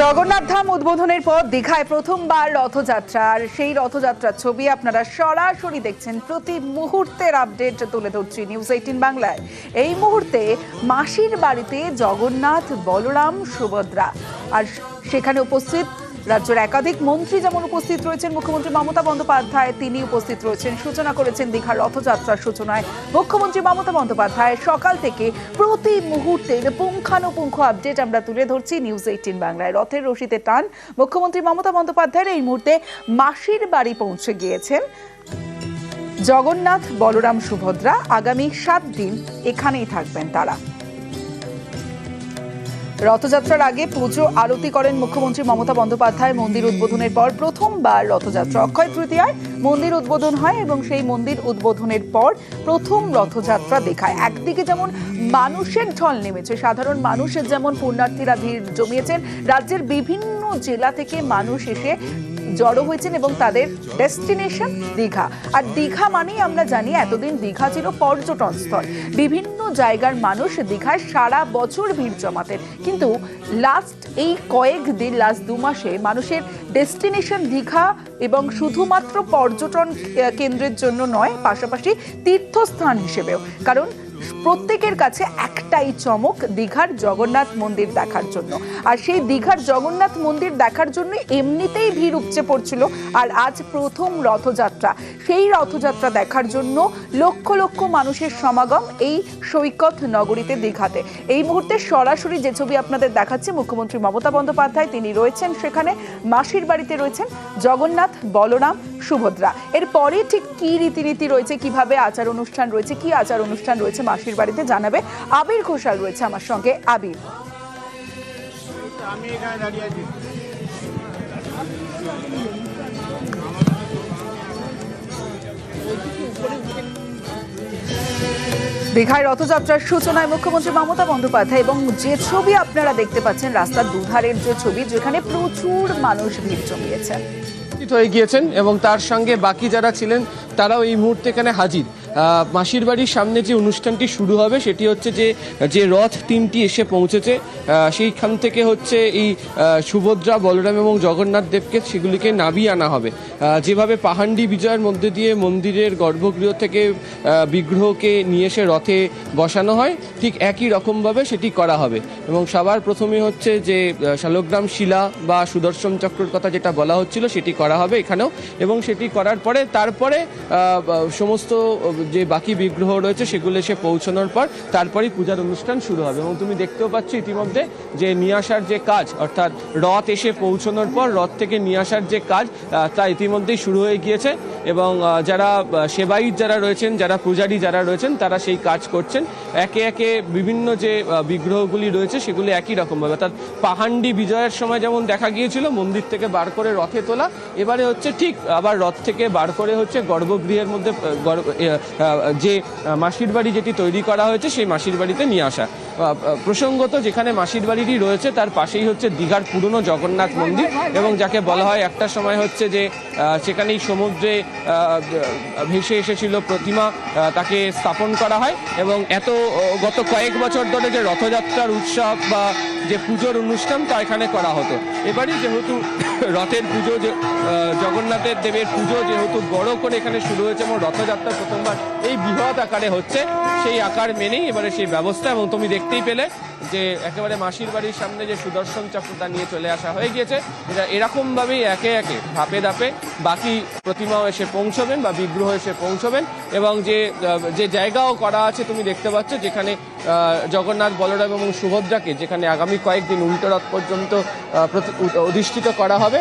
জগন্নাথ ধাম উদ্বোধনের পর দীঘায় প্রথমবার রথযাত্রা আর সেই রথযাত্রার ছবি আপনারা সরাসরি দেখছেন প্রতি মুহূর্তের আপডেট তুলে ধরছি নিউজ এইটিন বাংলায়। এই মুহূর্তে মাসির বাড়িতে জগন্নাথ বলরাম সুভদ্রা। আর সেখানে উপস্থিত রাজ্যের একাধিক মন্ত্রী যেমন উপস্থিত রয়েছেন, মুখ্যমন্ত্রী মমতা বন্দ্যোপাধ্যায় তিনি উপস্থিত রয়েছেন, সূচনা করেছেন দীঘার রথযাত্রার সূচনায়। মুখ্যমন্ত্রী মমতা বন্দ্যোপাধ্যায় সকাল থেকে প্রতি মুহূর্তের পুঙ্খানুপুঙ্খ আপডেট আমরা তুলে ধরছি নিউজ এইটিন বাংলায়। রথের রশিতে টান, মুখ্যমন্ত্রী মমতা বন্দ্যোপাধ্যায়ের এই মুহূর্তে মাসির বাড়ি পৌঁছে গিয়েছেন। জগন্নাথ, বলরাম, সুভদ্রা আগামী সাত দিন এখানেই থাকবেন তারা। রথযাত্রার আগে পুজো আরতি করেন মুখ্যমন্ত্রী মমতা বন্দ্যোপাধ্যায়। মন্দির উদ্বোধনের পর প্রথমবার রথযাত্রা, অক্ষয় তৃতীয়ায় মন্দির উদ্বোধন হয় এবং সেই মন্দির উদ্বোধনের পর প্রথম রথযাত্রা দেখায়। একদিকে যেমন মানুষের ঢল নেমেছে, সাধারণ মানুষের যেমন পুণ্যার্থীরা ভিড় জমিয়েছেন, রাজ্যের বিভিন্ন জেলা থেকে মানুষ এসে জড়ো হয়েছেন এবং তাদের ডেস্টিনেশন দীঘা। আর দীঘা মানেই আমরা জানি এতদিন দীঘা ছিল পর্যটন স্থল। বিভিন্ন জায়গার মানুষ দীঘায় সারা বছর ভিড় জমাতেন। কিন্তু লাস্ট এই কয়েক দিন লাস্ট দু মাসে মানুষের ডেস্টিনেশন দীঘা এবং শুধুমাত্র পর্যটন কেন্দ্রের জন্য নয়, পাশাপাশি তীর্থস্থান হিসেবেও। কারণ প্রত্যেকের কাছে একটাই চমক, দীঘার জগন্নাথ মন্দির দেখার জন্য। আর সেই দীঘার জগন্নাথ মন্দির দেখার জন্য এমনিতেই ভিড় উপচে পড়ছিল। আর আজ প্রথম রথযাত্রা। সেই রথযাত্রা দেখার জন্য লক্ষ লক্ষ মানুষের সমাগম এই সৈকত নগরীতে দীঘাতে। এই মুহূর্তে সরাসরি যে ছবি আপনাদের দেখাচ্ছে, মুখ্যমন্ত্রী মমতা বন্দ্যোপাধ্যায়, তিনি রয়েছেন সেখানে। মাসির বাড়িতে রয়েছেন জগন্নাথ বলরাম সুভদ্রা। এরপরে ঠিক কি রীতিনীতি রয়েছে, কীভাবে আচার অনুষ্ঠান রয়েছে, কি আচার অনুষ্ঠান রয়েছে মাসির বাড়িতে জানাবে আবির ঘোষাল রয়েছে আমার সঙ্গে আবির। আমি এখানে দাঁড়িয়ে আছি। দীঘায় রথযাত্রার সূচনায় মুখ্যমন্ত্রী মমতা বন্দ্যোপাধ্যায় এবং যে ছবি আপনারা দেখতে পাচ্ছেন রাস্তার দুধারের যে ছবি যেখানে প্রচুর মানুষ ভিড় জমিয়েছেন হয়ে গিয়েছেন এবং তার সঙ্গে বাকি যারা ছিলেন তারাও এই মুহূর্তে এখানে হাজির। মাসির বাড়ির সামনে যে অনুষ্ঠানটি শুরু হবে, সেটি হচ্ছে যে যে রথ তিনটি এসে পৌঁছেছে সেইখান থেকে হচ্ছে এই সুভদ্রা, বলরাম এবং জগন্নাথ দেবকে সেগুলিকে নাবিয়ে আনা হবে। যেভাবে পাহান্ডি বিজয়ের মধ্যে দিয়ে মন্দিরের গর্ভগৃহ থেকে বিগ্রহকে নিয়ে এসে রথে বসানো হয়, ঠিক একই রকমভাবে সেটি করা হবে। এবং সবার প্রথমে হচ্ছে যে শালগ্রাম শিলা বা সুদর্শন চক্রের কথা যেটা বলা হচ্ছিল, সেটি করা হবে এখানেও। এবং সেটি করার পরে, তারপরে সমস্ত যে বাকি বিগ্রহ রয়েছে সেগুলো এসে পৌঁছানোর পর তারপরেই পূজার অনুষ্ঠান শুরু হবে। এবং তুমি দেখতেও পাচ্ছ ইতিমধ্যে যে নিয়ে আসার যে কাজ, অর্থাৎ রথ এসে পৌঁছানোর পর রথ থেকে নিয়ে আসার যে কাজ তা ইতিমধ্যেই শুরু হয়ে গিয়েছে। এবং যারা সেবায়িত যারা রয়েছেন, যারা পূজারী যারা রয়েছেন, তারা সেই কাজ করছেন। একে একে বিভিন্ন যে বিগ্রহগুলি রয়েছে সেগুলি একই রকমভাবে। অর্থাৎ পাহান্ডি বিজয়ের সময় যেমন দেখা গিয়েছিল, মন্দির থেকে বার করে রথে তোলা, এবারে হচ্ছে ঠিক আবার রথ থেকে বার করে হচ্ছে গর্ভগৃহের মধ্যে যে মাসির বাড়ি যেটি তৈরি করা হয়েছে, সেই মাসির বাড়িতে নিয়ে আসা। প্রসঙ্গত যেখানে মাসির বাড়িটি রয়েছে, তার পাশেই হচ্ছে দীঘার পুরনো জগন্নাথ মন্দির এবং যাকে বলা হয় একটা সময় হচ্ছে যে সেখানেই সমুদ্রে ভেসে এসেছিল প্রতিমা তাকে স্থাপন করা হয় এবং এত গত কয়েক বছর ধরে যে রথযাত্রার উৎসব বা যে পুজোর অনুষ্ঠান, তা এখানে করা হতো। এবারই যেহেতু রথের পুজো জগন্নাথের দেবের পুজো যেহেতু বড় করে এখানে শুরু হয়েছে এবং রথযাত্রা প্রথমবার এই বৃহৎ আকারে হচ্ছে, সেই আকার মেনেই এবারে সেই ব্যবস্থা এবং তুমি দেখতেই পেলে। যে একেবারে মাসির বাড়ির সামনে যে সুদর্শন চক্রটা নিয়ে চলে আসা হয়ে গিয়েছে, এটা এরকমভাবেই একে একে ধাপে ধাপে বাকি প্রতিমাও এসে পৌঁছবেন বা বিগ্রহ এসে পৌঁছবেন এবং যে যে জায়গাও করা আছে তুমি দেখতে পাচ্ছ, যেখানে জগন্নাথ, বলরাম এবং সুভদ্রাকে যেখানে আগামী কয়েকদিন উল্টো রথ পর্যন্ত অধিষ্ঠিত করা হবে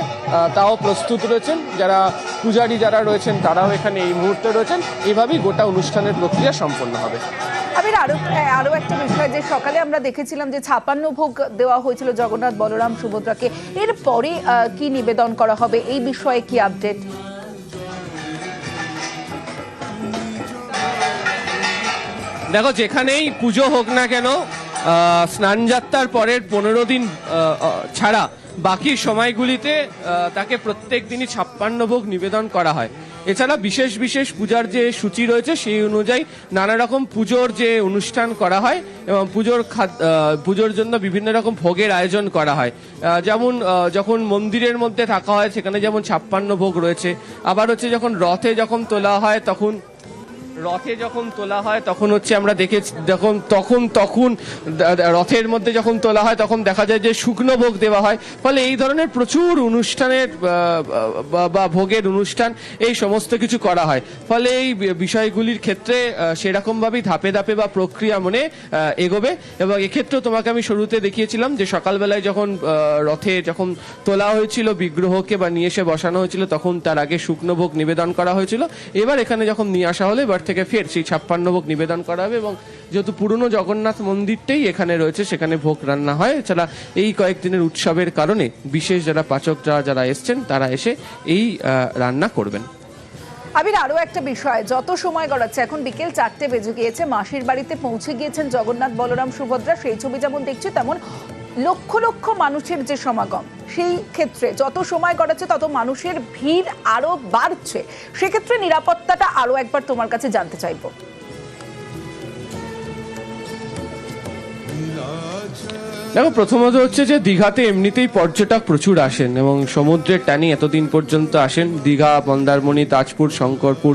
তাও প্রস্তুত রয়েছেন। যারা পূজারী যারা রয়েছেন, তারাও এখানে এই মুহূর্তে রয়েছেন। এভাবেই গোটা অনুষ্ঠানের প্রক্রিয়া সম্পন্ন হবে। আবির আরও আরও একটা বিষয় যে সকালে আমরা দেখেছিলাম যে ছাপান্ন ভোগ দেওয়া হয়েছিল জগন্নাথ বলরাম সুভদ্রাকে। এরপরে কি নিবেদন করা হবে? এই বিষয়ে কি আপডেট দেখো, যেখানেই পুজো হোক না কেন স্নানযাত্রার পরের পনেরো দিন ছাড়া বাকি সময়গুলিতে তাকে প্রত্যেক দিনই ছাপ্পান্ন ভোগ নিবেদন করা হয়। এছাড়া বিশেষ বিশেষ পূজার যে সূচি রয়েছে, সেই অনুযায়ী নানা রকম পুজোর যে অনুষ্ঠান করা হয় এবং পুজোর পুজোর জন্য বিভিন্ন রকম ভোগের আয়োজন করা হয়। যেমন যখন মন্দিরের মধ্যে থাকা হয়, সেখানে যেমন ছাপ্পান্ন ভোগ রয়েছে, আবার হচ্ছে যখন রথে যখন তোলা হয়, তখন রথে যখন তোলা হয়, তখন হচ্ছে আমরা দেখেছি, যখন, তখন তখন রথের মধ্যে যখন তোলা হয়, তখন দেখা যায় যে শুকনো ভোগ দেওয়া হয়। ফলে এই ধরনের প্রচুর অনুষ্ঠানের বা- বা ভোগের অনুষ্ঠান এই সমস্ত কিছু করা হয়। ফলে এই বিষয়গুলির ক্ষেত্রে সেরকমভাবেই ধাপে ধাপে বা প্রক্রিয়া মনে এগোবে। এবং এক্ষেত্রেও তোমাকে আমি শুরুতে দেখিয়েছিলাম যে সকালবেলায় যখন রথে যখন তোলা হয়েছিল, বিগ্রহকে বা নিয়ে এসে বসানো হয়েছিল, তখন তার আগে শুকনো ভোগ নিবেদন করা হয়েছিল। এবার এখানে যখন নিয়ে আসা হলো, এবার থেকে ফের সেই ছাপ্পান্ন ভোগ নিবেদন করা হবে এবং যেহেতু পুরনো জগন্নাথ মন্দিরটাই এখানে রয়েছে, সেখানে ভোগ রান্না হয়। এছাড়া এই কয়েকদিনের উৎসবের কারণে বিশেষ যারা পাচকরা যারা এসছেন, তারা এসে এই রান্না করবেন। আবির আরও একটা বিষয়, যত সময় গড়াচ্ছে, এখন বিকেল চারটে বেজে গিয়েছে, মাসির বাড়িতে পৌঁছে গিয়েছেন জগন্নাথ বলরাম সুভদ্রা, সেই ছবি যেমন দেখছি, তেমন লক্ষ লক্ষ মানুষের যে সমাগম, সেই ক্ষেত্রে যত সময় গড়াচ্ছে, তত মানুষের ভিড় আরও বাড়ছে। সেক্ষেত্রে নিরাপত্তাটা আরও একবার তোমার কাছে জানতে চাইব। দেখো প্রথমত হচ্ছে যে দীঘাতে এমনিতেই পর্যটক প্রচুর আসেন এবং সমুদ্রের টানি এতদিন পর্যন্ত আসেন। দীঘা, মন্দারমণি, তাজপুর, শঙ্করপুর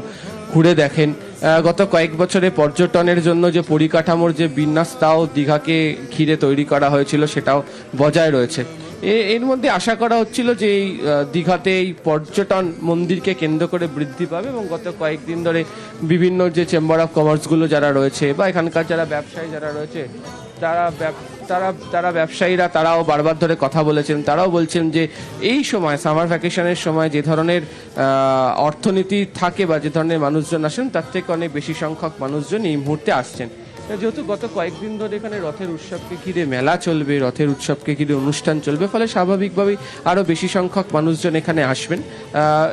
ঘুরে দেখেন। গত কয়েক বছরে পর্যটনের জন্য যে পরিকাঠামোর যে বিন্যাস, তাও দীঘাকে ঘিরে তৈরি করা হয়েছিল, সেটাও বজায় রয়েছে। এর মধ্যে আশা করা হচ্ছিল যে এই দীঘাতে এই পর্যটন মন্দিরকে কেন্দ্র করে বৃদ্ধি পাবে এবং গত কয়েকদিন ধরে বিভিন্ন যে চেম্বার অফ কমার্সগুলো যারা রয়েছে বা এখানকার যারা ব্যবসায়ী যারা রয়েছে তারা তারা তারা ব্যবসায়ীরা তারাও বারবার ধরে কথা বলেছেন, তারাও বলছেন যে এই সময়, সামার ভ্যাকেশনের সময় যে ধরনের অর্থনীতি থাকে বা যে ধরনের মানুষজন আসেন, তার থেকে অনেক বেশি সংখ্যক মানুষজন এই মুহূর্তে আসছেন। যেহেতু গত কয়েকদিন ধরে এখানে রথের উৎসবকে ঘিরে মেলা চলবে রথের উৎসবকে ঘিরে অনুষ্ঠান চলবে ফলে স্বাভাবিকভাবেই আরও বেশি সংখ্যক মানুষজন এখানে আসবেন।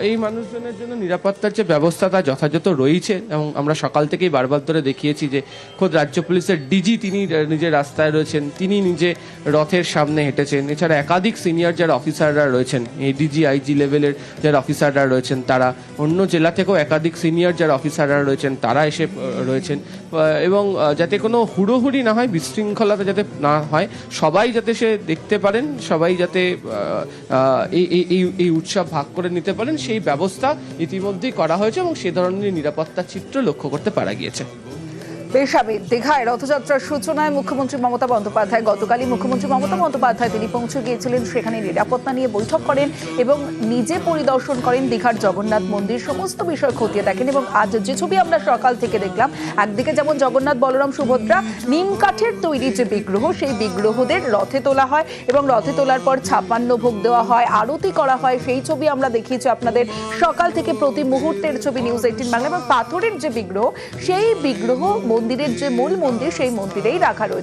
এই মানুষজনের জন্য নিরাপত্তার যে ব্যবস্থা তা যথাযথ রয়েছে এবং আমরা সকাল থেকেই বারবার ধরে দেখিয়েছি যে খোদ রাজ্য পুলিশের ডিজি তিনি আহ, নিজে রাস্তায় রয়েছেন তিনি নিজে রথের সামনে হেঁটেছেন। এছাড়া একাধিক সিনিয়র যারা অফিসাররা রয়েছেন এই ডিজি আইজি লেভেলের যারা অফিসাররা রয়েছেন তারা অন্য জেলা থেকেও একাধিক সিনিয়র যারা অফিসাররা রয়েছেন তারা এসে রয়েছেন। এবং যাতে কোনো হুড়োহুড়ি না হয়, বিশৃঙ্খলাটা যাতে না হয়, সবাই যাতে সে দেখতে পারেন, সবাই যাতে এই- এই এই উৎসব ভাগ করে নিতে পারেন, সেই ব্যবস্থা ইতিমধ্যেই করা হয়েছে এবং সে ধরনের নিরাপত্তা চিত্র লক্ষ্য করতে পারা গিয়েছে। বেসাবে দীঘায় রথযাত্রার সূচনায় মুখ্যমন্ত্রী মমতা বন্দ্যোপাধ্যায়, গতকালই মুখ্যমন্ত্রী মমতা বন্দ্যোপাধ্যায় তিনি পৌঁছে গিয়েছিলেন। সেখানে নিরাপত্তা নিয়ে বৈঠক করেন এবং নিজে পরিদর্শন করেন দীঘার জগন্নাথ মন্দির। সমস্ত বিষয় খতিয়ে দেখেন এবং আজ যে ছবি আমরা সকাল থেকে দেখলাম, একদিকে যেমন জগন্নাথ বলরাম সুভদ্রা, নিম কাঠের তৈরি যে বিগ্রহ, সেই বিগ্রহদের রথে তোলা হয় এবং রথে তোলার পর ছাপান্ন ভোগ দেওয়া হয়, আরতি করা হয়। সেই ছবি আমরা দেখিয়েছি আপনাদের সকাল থেকে প্রতি মুহূর্তের ছবি নিউজ এইটিন বাংলা এবং পাথরের যে বিগ্রহ, সেই বিগ্রহ মন্দিরের যে মূল মন্দির সেই মন্দিরেই রাখা রয়েছে।